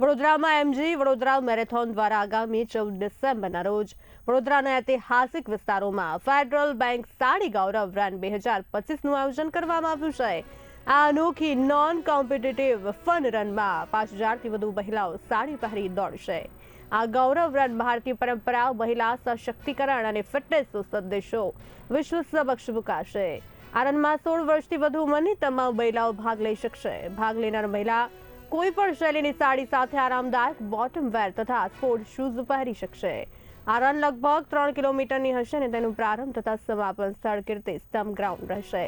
વડોદરામાં MG Vadodara marathon દ્વારા આગામી ચૌદ ડિસેમ્બરના રોજ વડોદરાના ઐતિહાસિક વિસ્તારોમાં federal bank sari Gaurav run બે હજાર પચીસનું આયોજન કરવામાં આવ્યું છે. આ અનોખી નોન કોમ્પિટિટિવ ફન રનમાં પાંચ હજારથી વધુ મહિલાઓ સાડી પહેરી દોડશે. આ ગૌરવ રન ભારતીય પરંપરા મહિલા સશક્તિકરણ અને ફિટનેસનો સંદેશો વિશ્વ સમક્ષ મુકાશે. રનમાં સોળ વર્ષથી વધુ ઉંમરની તમામ મહિલાઓ ભાગ લઈ શકશે. ભાગ લેનાર મહિલા કોઈ પણ શૈલીની સાડી સાથે આરામદાયક બોટમ વેર તથા સ્પોર્ટ શૂઝ પહેરી શકશે. આ રન લગભગ ત્રણ કિલોમીટરની હશે અને તેનું પ્રારંભ તથા સમાપન સ્થળ કીર્તિ સ્તંભ ગ્રાઉન્ડ રહેશે.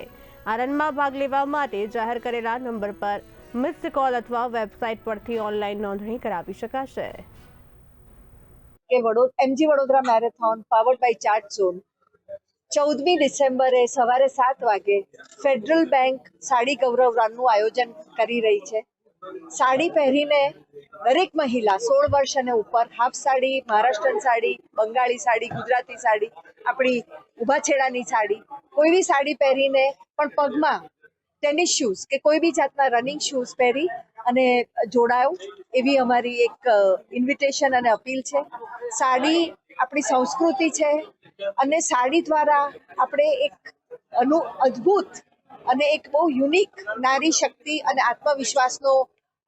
આ રનમાં ભાગ લેવા માટે જાહેર કરેલા નંબર પર મિસ્ડ કોલ અથવા વેબસાઇટ પરથી ઓનલાઈન નોંધણી કરાવી શકાશે. કે Vadodara M G Vadodara marathon powered by chart zone ચૌદમી ડિસેમ્બરે સવારે સાત વાગે ફેડરલ બેંક સાડી ગૌરવ રનનું આયોજન કરી રહી છે. સાડી પહેરીને દરેક મહિલા સોળ વર્ષ અને ઉપર હાફ સાડી, મહારાષ્ટ્રન સાડી, બંગાળી સાડી, ગુજરાતી સાડી, આપણી ઊભા છેડાની સાડી, કોઈ બી સાડી પહેરીને પણ પગમાં ટેનિસ શૂઝ કે કોઈ બી જાતના રનિંગ શૂઝ પહેરી અને જોડાયો, એવી અમારી એક ઇન્વિટેશન અને અપીલ છે. સાડી આપણી સંસ્કૃતિ છે અને સાડી દ્વારા આપણે એક અનુ, અદ્ભુત અને એક બહુ યુનિક નારી શક્તિ અને આત્મવિશ્વાસનો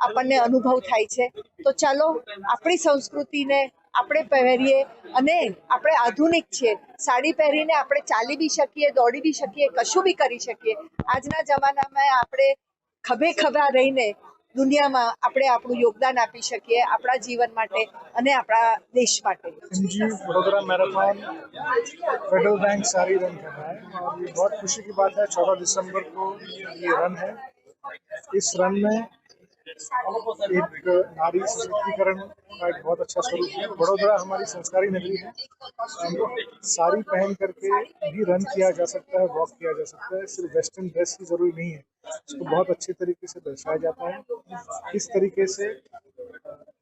આપણને અનુભવ થાય છે. તો ચાલો, આપણી સંસ્કૃતિને આપણે પહેરીએ અને આપણે આધુનિક છીએ. સાડી પહેરીને આપણે ચાલી બી શકીએ, દોડી બી શકીએ, કશું બી કરી શકીએ. આજના જમાનામાં આપણે ખભે ખભા રહીને દુનિયામાં આપણે આપણું યોગદાન આપી શકીએ આપણા જીવન માટે અને આપણા દેશ માટે MG Vadodara marathon Federal Bank sari run कर रहा है और ये बहुत खुशी की बात है चौदह दिसंबर को ये रन है इस रन में एक नारी सशक्तिकरण का एक बहुत अच्छा स्वरूप है वडोदरा हमारी संस्कारी नगरी है और साड़ी पहन करके भी रन किया जा सकता है वॉक किया जा सकता है सिर्फ वेस्टर्न ड्रेस ही जरूरी नहीं है इसको बहुत अच्छे तरीके से दर्शाया जाता है इस तरीके से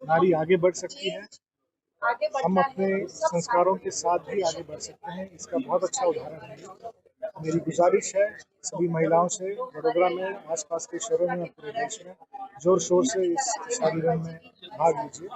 नारी आगे बढ़ सकती है? हम अपने संस्कारों के साथ भी आगे बढ़ सकते हैं। इसका बहुत अच्छा उदाहरण है। मेरी गुजारिश है सभी महिलाओं से, वडोदरा में, आसपास के शहरों में पूरे देश में ज़ोर शोर से इस शादी में भाग लीजिए।